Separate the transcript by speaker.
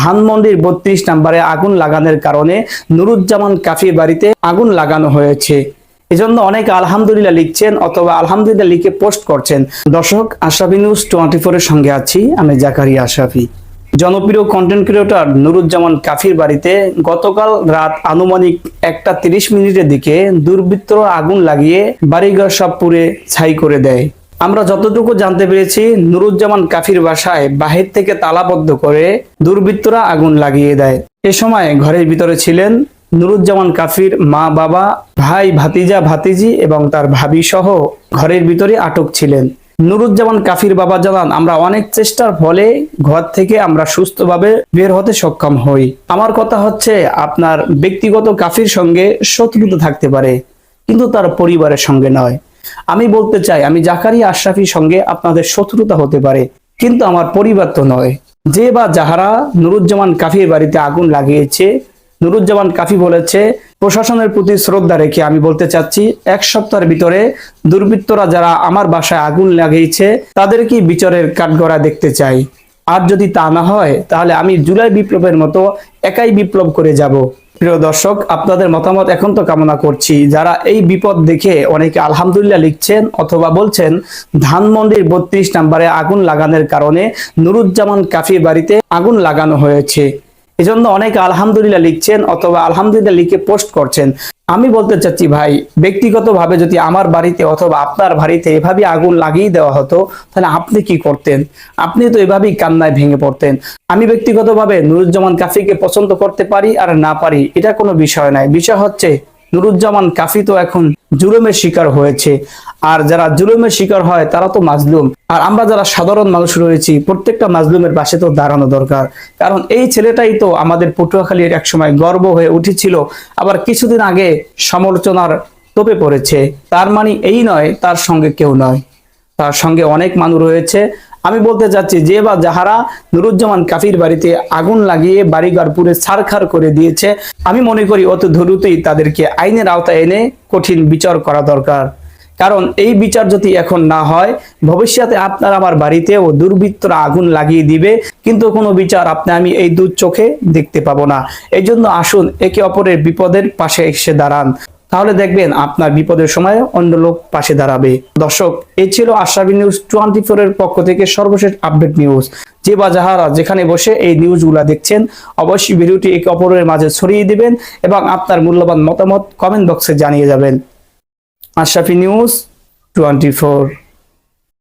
Speaker 1: ধানমন্ডির বত্রিশ নম্বরে আগুন লাগানোর কারণে নুরুজ্জামান কাফির বাড়িতে আগুন লাগানো হয়েছে। এজন্য অনেক আলহামদুলিল্লাহ লিখছেন অথবা আলহামদুলিল্লাহ লিখে পোস্ট করছেন। দর্শক, আশরাফি নিউজ টোয়েন্টি ফোরের সঙ্গে আছি আমি জাকারি আশরাফি। জনপ্রিয় কন্টেন্ট ক্রিয়েটর নুরুজ্জামান কাফির বাড়িতে গতকাল রাত আনুমানিক একটা তিরিশ মিনিটের দিকে দুর্বৃত্তরা আগুন লাগিয়ে বাড়িঘর সব পুড়ে ছাই করে দেয়। আমরা যতটুকু জানতে পেরেছি, নুরুজ্জামান কাফির বাসায় বাহির থেকে তালাবদ্ধ করে দুর্বৃত্তরা আগুন লাগিয়ে দেয়। এ সময় ঘরের ভিতরে ছিলেন নুরুজ্জামান কাফির মা বাবা, ভাই ভাতিজা ভাতিজি এবং তার ভাবি সহ ঘরের ভিতরে আটক ছিলেন। নুরুজ্জামান কাফির বাবা জানান আমরা অনেক চেষ্টার ফলে ঘর থেকে আমরা সুস্থভাবে বের হতে সক্ষম হই। আমার কথা হচ্ছে, আপনার ব্যক্তিগত কাফির সঙ্গে শত্রুতা থাকতে পারে, কিন্তু তার পরিবারের সঙ্গে নয়। আমি বলতে চাই, আমি জাকারিয়া আশরাফির সঙ্গে আপনাদের শত্রুতা হতে পারে, কিন্তু আমার পরিবার তো নয়। যে বা যাহারা নুরুজ্জামান কাফির বাড়িতে আগুন লাগিয়েছে, নুরুজ্জামান কাফি বলেছে, প্রশাসনের প্রতি শ্রদ্ধা রেখে আমি বলতে চাচ্ছি, এক সপ্তাহের ভিতরে দুর্বৃত্তরা যারা আমার বাসায় আগুন লাগিয়েছে, তাদেরকে বিচারের কাঠগড়া দেখতে চাই। আর যদি তা না হয়, তাহলে আমি জুলাই বিপ্লবের মতো একাই বিপ্লব করে যাব। প্রিয় দর্শক, আপনাদের মতামত এখন তো কামনা করছি। যারা এই বিপদ দেখে অনেকে আলহামদুলিল্লাহ লিখছেন অথবা বলছেন, ধানমন্ডির বত্রিশ নম্বরে আগুন লাগানোর কারণে নুরুজ্জামান কাফি বাড়িতে আগুন লাগানো হয়েছে। এজন্য অনেকে আলহামদুলিল্লাহ লিখছেন অথবা আলহামদুলিল্লাহ লিখে পোস্ট করছেন। আমি বলতে চাচ্ছি ভাই, ব্যক্তিগতভাবে যদি আমার বাড়িতে অথবা আপনার বাড়িতে এভাবে আগুন লাগিয়ে দেওয়া হতো, তাহলে আপনি কি করতেন? আপনি তো এভাবেই কান্নায় ভেঙে পড়তেন। আমি ব্যক্তিগতভাবে নুরুজ্জামান কাফিকে পছন্দ করতে পারি আর না পারি, এটা কোনো বিষয় নয় বিষয় হচ্ছে নুরুজ্জামান কাফি তো এখন জুলুমের শিকার হয়েছে। আর যারা জুলুমের শিকার হয়, তারা তো মাজলুম। আর আমরা যারা সাধারণ মানুষ রয়েছি, প্রত্যেকটা মাজলুমের পাশে তো দাঁড়ানো দরকার। কারণ এই ছেলেটাই তো আমাদের পটুয়াখালীর একসময় গর্ব হয়ে উঠেছিল। আবার কিছুদিন আগে সমালোচনার তোপে পড়েছে। তার মানে এই নয়, তার সঙ্গে কেউ নয়। তার সঙ্গে অনেক মানুষ রয়েছে। আমি বলতে চাচ্ছি, যে বা যাহারা নুরুজ্জামান কাফির বাড়িতে আগুন লাগিয়ে বাড়িঘর পুরে ছারখার করে দিয়েছে, আমি মনে করি অত দ্রুতই তাদেরকে আইনের আওতায় এনে কঠিন বিচার করা দরকার। কারণ এই বিচার যদি এখন না হয়, ভবিষ্যতে আপনার আমার বাড়িতেও দুর্বৃত্তরা আগুন লাগিয়ে দিবে, কিন্তু কোনো বিচার আপনি আমি এই দু চোখে দেখতে পাবো না। এই জন্য আসুন, একে অপরের বিপদের পাশে এসে দাঁড়ান। তাহলে দেখবেন আপনার বিপদের সময় অন্য লোক পাশে দাঁড়াবে। দর্শক এই ছিল আশরাফি নিউজ টোয়েন্টি এর পক্ষ থেকে সর্বশেষ আপডেট নিউজ। যে বা যাহারা যেখানে বসে এই নিউজগুলা দেখছেন, অবশ্যই ভিডিওটি একে অপরের মাঝে ছড়িয়ে দিবেন এবং আপনার মূল্যবান মতামত কমেন্ট বক্সে জানিয়ে যাবেন। Ashrafi news twenty four.